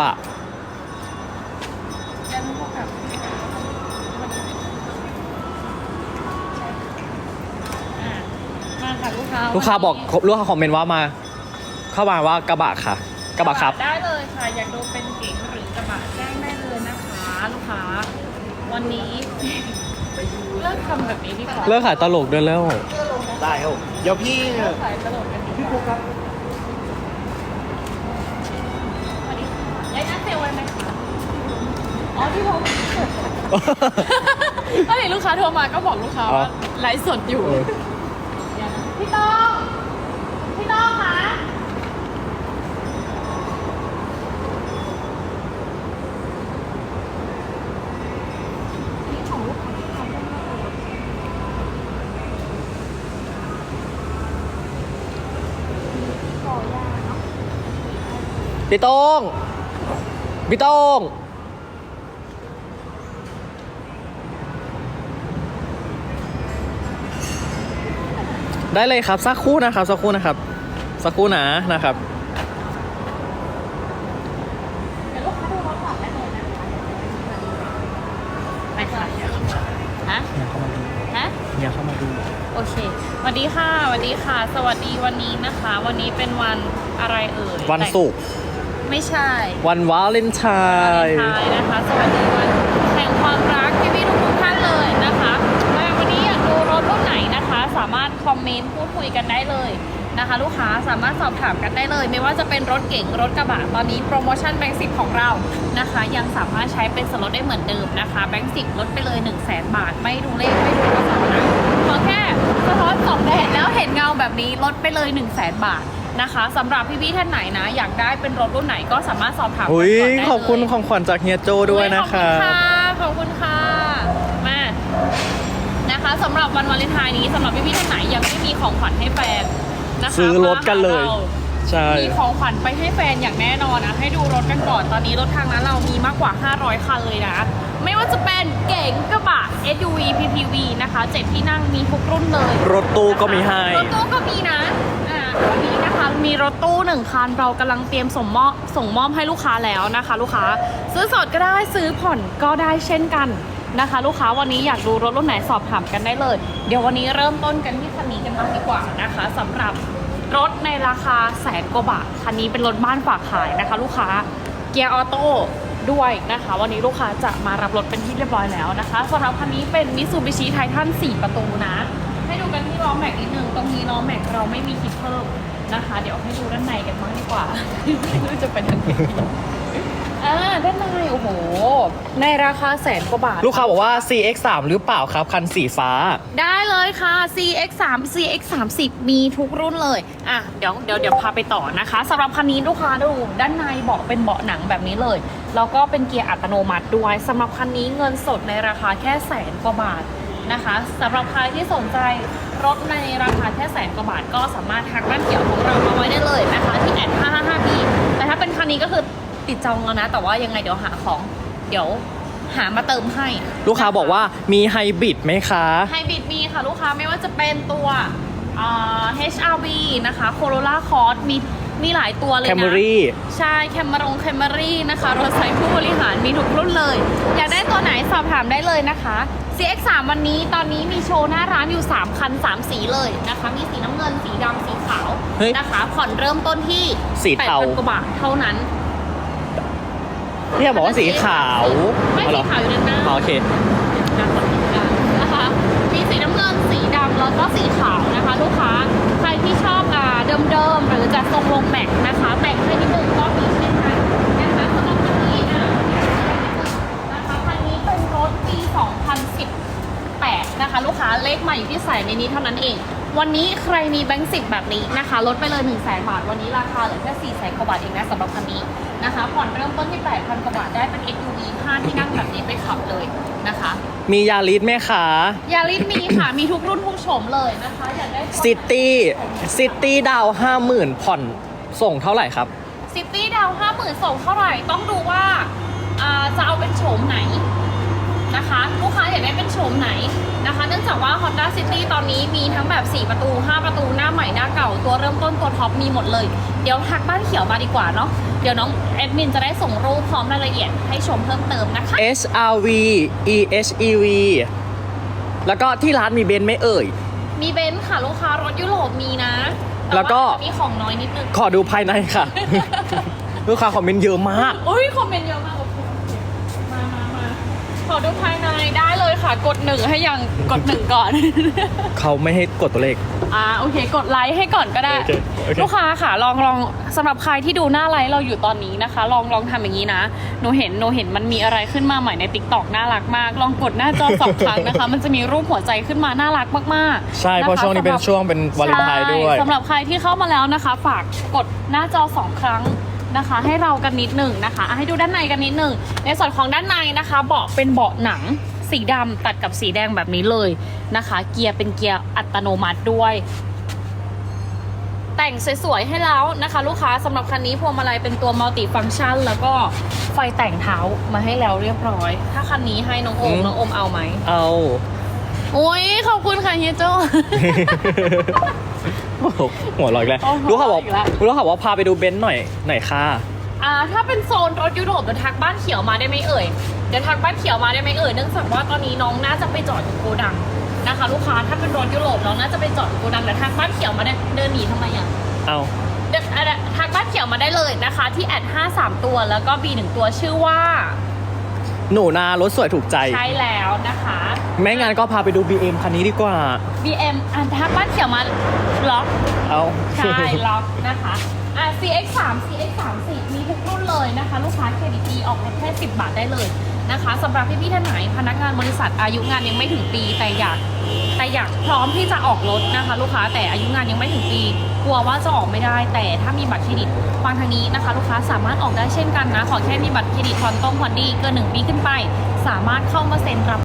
บะยันพวกแบบอะมาค่ะลูกค้าลูกค้าบอกลูกค้าคอมเมนต์ว่ามา เข้ามาว่ากระบะค่ะ กระบะครับ ได้เลยค่ะ อยากดูเป็นเก๋งหรือกระบะแจ้งได้เลยนะคะ ลูกค้า วันนี้เลิกทำแบบนี้ดีกว่าเลิกขายตลกด้วยแล้ว ได้ครับผมเดี๋ยวพี่ เลิกขายตลกกันดีกว่า อ๋อที่โทรมาถ้าเห็นลูกค้าโทรมาก็บอกลูกค้าอ๋อว่าไลฟ์สดอยู่เออเดี๋ยวนะพี่ต้อง พี่ต้องคะนี่ของลูกค้าที่ทำได้ไหมคะขอยาเนาะพี่โต้งพี่โต้ง ได้เลยครับสักครู่นะครับสักครู่นะครับสักครู่นะนะครับเดี๋ยวลูกค้าดูรถก่อนได้เลยนะคะไปค่ะฮะอย่าเข้ามาดูฮะ อย่าเข้ามาดู โอเคสวัสดีค่ะสวัสดีค่ะ สวัสดีวันนี้นะคะ วันนี้เป็นวันอะไรเอ่ยวันศุกร์ไม่ใช่ วันวาเลนไทวาเลนน์ไทน์นะคะ สวัสดีวัน มารถคอมเมนต์พูดคุยกันได้เลยนะคะ ลูกค้าสามารถสอบถามกันได้เลย ไม่ว่าจะเป็นรถเก๋งรถกระบะตอนนี้โปรโมชั่นแบงค์สิบของเรานะคะ ยังสามารถใช้เป็นส่วนลดได้เหมือนเดิมนะคะแบงค์สิบลดไปเลย 1 0 0 0 0แบาท ไม่ดูเลขไม่ดูกระเป๋านะขอแค่สะท้อนสองแดดแล้วเห็นเงาแบบนี้ลดไปเลย 1 0 0 0 0แบาทนะคะสำหรับพี่ๆท่านไหนนะ อยากได้เป็นรถรุ่นไหนก็สามารถสอบถามกันอุ้ยก่อนได้เลยขอบคุณของขวัญจากเฮียโจด้วยนะครัขอบณค่ะขอบคุณค่ะมานะคะ สำหรับวันวาเลนไทน์นี้สำหรับพี่ๆท่านไหนยังไม่มีของขวัญให้แฟนนะคะซื้อรถกันเลย มาหารา ใช่ มีของขวัญไปให้แฟนอย่างแน่นอนนะ ให้ดูรถกันก่อน ตอนนี้รถทางนั้นเรามีมากกว่า 500 คันเลยนะ ไม่ว่าจะเป็นเก๋งกระบะ SUV PPV นะคะเจ็ดที่นั่งมีทุกรุ่นเลยรถตู้ก็มีให้ รถตู้ก็มีนะอ่าวันนี้นะคะมีรถตู้หนึ่งคันเรากำลังเตรียมส่งมอบส่งมอบให้ลูกค้าแล้วนะคะ ลูกค้า ซื้อสดก็ได้ซื้อผ่อนก็ได้เช่นกัน นะคะ ลูกค้าวันนี้อยากดูรถรุ่นไหนสอบถามกันได้เลย เดี๋ยววันนี้เริ่มต้นกันที่คันนี้กันบ้างดีกว่านะคะสำหรับรถในราคาแสนกว่าบาทคันนี้เป็นรถบ้านฝากขายนะคะ ลูกค้าเกียร์ออโต้ด้วยนะคะ วันนี้ลูกค้าจะมารับรถเป็นที่เรียบร้อยแล้วนะคะสำหรับคันนี้เป็นมิ t ซูบิชิไททัน4ประตูนะ ให้ดูกันที่ล้อแม็กนิดนึงตรงนี้ล้อแม็กเราไม่มีคิดเพิ่มนะคะ เดี๋ยวให้ดูด้านในกันบ้างดีกว่าไม่รู้จะเป็นยังไง อ่าด้านในโอ้โห ในราคาแสนกว่าบาท ลูกค้าบอกว่า CX3 หรือเปล่าครับ คันสีฟ้า ได้เลยค่ะ CX 3 CX 3 0 มีทุกรุ่นเลย อะ เดี๋ยวเดี๋ยวเดี๋ยวพาไปต่อนะคะสำหรับคันนี้ลูกค้าดูด้านในเบาะเป็นเบาะหนังแบบนี้เลย แล้วก็เป็นเกียร์อัตโนมัติด้วยสำหรับคันนี้เงินสดในราคาแค่แสนกว่าบาทนะคะสำหรับใครที่สนใจรถในราคาแค่แสนกว่าบาทก็สามารถทักด้านเขียวของเรามาไว้ได้เลยนะคะ ที่แอด555 b แต่ถ้าเป็นคันนี้ก็คือ ติดจองแล้วนะ แต่ว่ายังไงเดี๋ยวหาของ เดี๋ยวหามาเติมให้ลูกค้าบอกว่ามีไฮบริดไหมคะ ไฮบริดมีค่ะลูกค้าไม่ว่าจะเป็นตัวอ่า HRV นะคะ Corolla Cross มีมีหลายตัวเลยแคนะมรี่ใช่แคมรงแคมรี่นะคะรถไซค์ผู้บริหารมีทุกรุ่นเลย อยากได้ตัวไหนสอบถามได้เลยนะคะ CX3 วันนี้ตอนนี้มีโชว์หน้าร้านอยู่ 3 คัน 3 สีเลยนะคะ มีสีน้ำเงินสีดำสีขาวเฮ้ยนะคะผ่อนเริ่มต้นที่สีเทา 8,000กว่าบาทเท่านั้น พี่บอกว่าสีขาวไม่อ๋อเหรสีอขาวอยู่ด้านหน้าอ๋อโอเคนะคะมีสีน้ำเงินสีดำแล้วก็สีขาวนะคะ ลูกค้าใครที่ชอบอ่าเดิมๆหรือจะทรงลงแม็กนะคะแต่งให้นิดนึงก็มีเช่นกันนะคะสำหรับคันนี้อะนะคะคันนี้เป็นรถปี 2018 นะคะ ลูกค้าเลขใหม่ที่ใส่ในนี้เท่านั้นเอง วันนี้ใครมีแบงค์สิบแบบนี้นะคะ ลดไปเลย1 0 0 0 0แบาท วันนี้ราคาเหลือแค่4 0 0 0 0กว่าบาทเองนะสำหรับคันนี้นะคะ ผ่อนเริ่มต้นที่8,000กว่าบาทได้เป็น SUV 5ที่นั่งแบบนี้ไปขับเลยนะคะ มียาริสไหมคะยาริสมีค่ะ มีทุกรุ่นทุกโฉมเลยนะคะอยากได้ซิตี้ซิตี้ดาวห้าหมื่นผ่อนส่งเท่าไหร่ครับซิตี้ดาวห้าหมื่นส่งเท่าไหร่ต้องดูว่าอ่าจะเอาเป็นโฉมไหน นะคะ ลูกค้าอยากได้เป็นโฉมไหนนะคะ เนื่องจากว่า Honda City ตอนนี้มีทั้งแบบ 4 ประตู 5 ประตูหน้าใหม่หน้าเก่าตัวเริ่มต้นตัวท็อปมีหมดเลย เดี๋ยวทักบ้านเขียวมาดีกว่าเนาะดี๋ยวน้องแอดมินจะได้ส่งรูปพร้อมรายละเอียดให้ชมเพิ่มติมนะคะ HRV EHEV แล้วก็ที่ร้านมีเบนซ์ไหม่เอ่ย มีเบนซ์ค่ะลูกค้ารถยุโรปมีนะต่แล้วก็าจะมีของน้อยนิดนึง ขอดูภายในค่ะ ลูกค้าคอมเมนต์เยอะมาก อุ้ยคอมเมนต์เยอะมากโอเคโอเคมามามาข อดูภายในได้เลยค่ะ กดหนึ่งให้ยังกดหนึ่งก่อน เขาไม่ให้กดตัวเลข อ่าโอเค กดไลค์ให้ก่อนก็ได้ โอเคโอเค ลูกค้าค่ะลองลองสำหรับใครที่ดูหน้าไลฟ์เราอยู่ตอนนี้นะคะ ลองลองทำอย่างนี้นะหนูเห็นหนูเห็นมันมีอะไรขึ้นมาใหม่ในติ๊กต็อกน่ารักมาก ลองกดหน้าจอสองครั้งนะคะ มันจะมีรูปหัวใจขึ้นมาน่ารักมากๆใช่ เพราะคช่วงนี้เป็นสำหรับ ช่วงเป็นวาเลนไทน์ด้วย ใช่สำหรับใครที่เข้ามาแล้วนะคะ ฝากกดหน้าจอสองครั้ง นะคะ ให้เรากันนิดหนึ่งนะคะอะให้ดูด้านในกันนิดหนึ่งในส่วนของด้านในนะคะเบาะเป็นเบาะหนังสีดำตัดกับสีแดงแบบนี้เลยนะคะ เกียร์เป็นเกียร์อัตโนมัติด้วย แต่งสวยๆให้แล้วนะคะ ลูกค้าสำหรับคันนี้พวงมาลัยเป็นตัวมัลติฟัง c t ชัน แล้วก็ไฟแต่งเท้ามาให้แล้วเรียบร้อย ถ้าคันนี้ให้น้องโอมอืม น้องโอมเอาไหมเอา อุ้ยขอบคุณค่ะเฮียโจ โอ้โหหัวเร้อยแล้วโอ้โหรู้ค่ะบอกอีกแล้ว รู้ค่ะว่าพาไปดูเบนซ์หน่อยหน่อยค่ะ อ่าถ้าเป็นโซนรถยุโรปเดี๋ยวทักบ้านเขียวมาได้ไหมเอ่ยเดี๋ยวทักบ้านเขียวมาได้ไหมเอ่ยเนื่องจากว่าตอนนี้น้องน่าจะไปจอดอยู่โกดังนะคะ ลูกค้าถ้าเป็นรถยุโรปน้องน่าจะไปจอดอยู่โกดังเดี๋ยวทักบ้านเขียวมาได้เดินหนีทำไมอะเอาเดี๋ยวอะทักบ้านเขียวมาได้เลยนะคะ ที่แอด5 3 ตัวแล้วก็ B 1 ตัวชื่อว่า หนูนารถสวยถูกใจ ใช่แล้วนะคะไม่งั้นก็พาไปดู BM คันนี้ดีกว่า BM อะทักบ้านเขียวมาล็อกเอาใช่ล็อกนะคะอะ CX 3 CX 3 4มีทุกรุ่นเลยนะคะ ลูกค้าเครดิตดีออกรถแค่ 10 บาทได้เลยนะคะสำหรับพี่ๆท่านไหนพนักงานบริษัทอายุงานยังไม่ถึงปีแต่อยากแต่ อยากพร้อมที่จะออกรถนะคะ ลูกค้าแต่อายุงานยังไม่ถึงปีกลัวว่าจะออกไม่ได้ แต่ถ้ามีบัตรเครดิตฟังทางนี้นะคะ ลูกค้าสามารถออกได้เช่นกันนะขอแค่มีบัตรเครดิตผ่อนตรงผ่อนดีเกินหนึ่งปีขึ้นไป สามารถเข้ามาเซ็นรับ